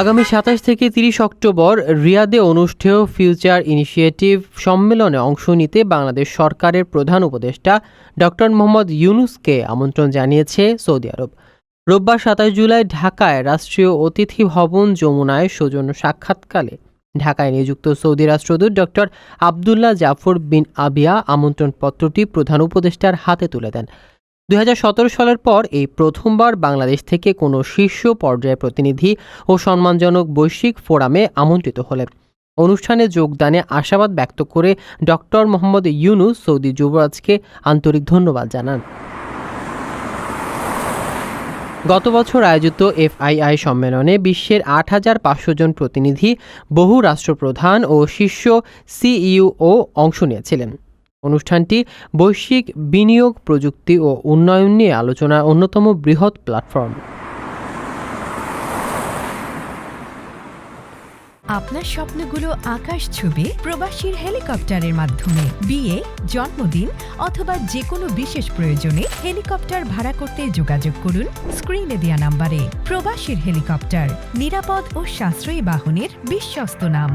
আগামী সাতাশ থেকে তিরিশ অক্টোবর রিয়াদে অনুষ্ঠেয় ফিউচার ইনিশিয়েটিভ সম্মেলনে অংশ নিতে বাংলাদেশ সরকারের প্রধান উপদেষ্টা ডক্টর মোহাম্মদ ইউনুসকে আমন্ত্রণ জানিয়েছে সৌদি আরব। রোববার সাতাশ জুলাই ঢাকায় রাষ্ট্রীয় অতিথি ভবন যমুনায় সৌজন্য সাক্ষাৎকালে ঢাকায় নিযুক্ত সৌদি রাষ্ট্রদূত doctor Abdullah Jafar bin Abia আমন্ত্রণপত্রটি প্রধান উপদেষ্টার হাতে তুলে দেন। দু হাজার সতেরো সালের পর এই প্রথমবার বাংলাদেশ থেকে কোনো শীর্ষ পর্যায়ের প্রতিনিধি ও সম্মানজনক বৈশ্বিক ফোরামে আমন্ত্রিত হলেন। অনুষ্ঠানে যোগদানে আশাবাদ ব্যক্ত করে ডক্টর মোহাম্মদ ইউনুস সৌদি যুবরাজকে আন্তরিক ধন্যবাদ জানান। গত বছর আয়োজিত এফআইআই সম্মেলনে বিশ্বের আট হাজার পাঁচশো জন প্রতিনিধি, বহু রাষ্ট্রপ্রধান ও শীর্ষ সিইও অংশ নিয়েছিলেন। অনুষ্ঠানটি বৈশ্বিক বিনিয়োগ প্রযুক্তি ও উন্নয়ন নিয়ে আলোচনার অন্যতম বৃহৎ প্ল্যাটফর্ম। আপনার স্বপ্নগুলো আকাশ ছুবে প্রবাসীর হেলিকপ্টারের মাধ্যমে। বিয়ে, জন্মদিন অথবা যে কোনো বিশেষ প্রয়োজনে হেলিকপ্টার ভাড়া করতে যোগাযোগ করুন স্ক্রিনে দেওয়া নাম্বারে। প্রবাসীর হেলিকপ্টার নিরাপদ ও সাশ্রয়ী বাহনের বিশ্বস্ত নাম।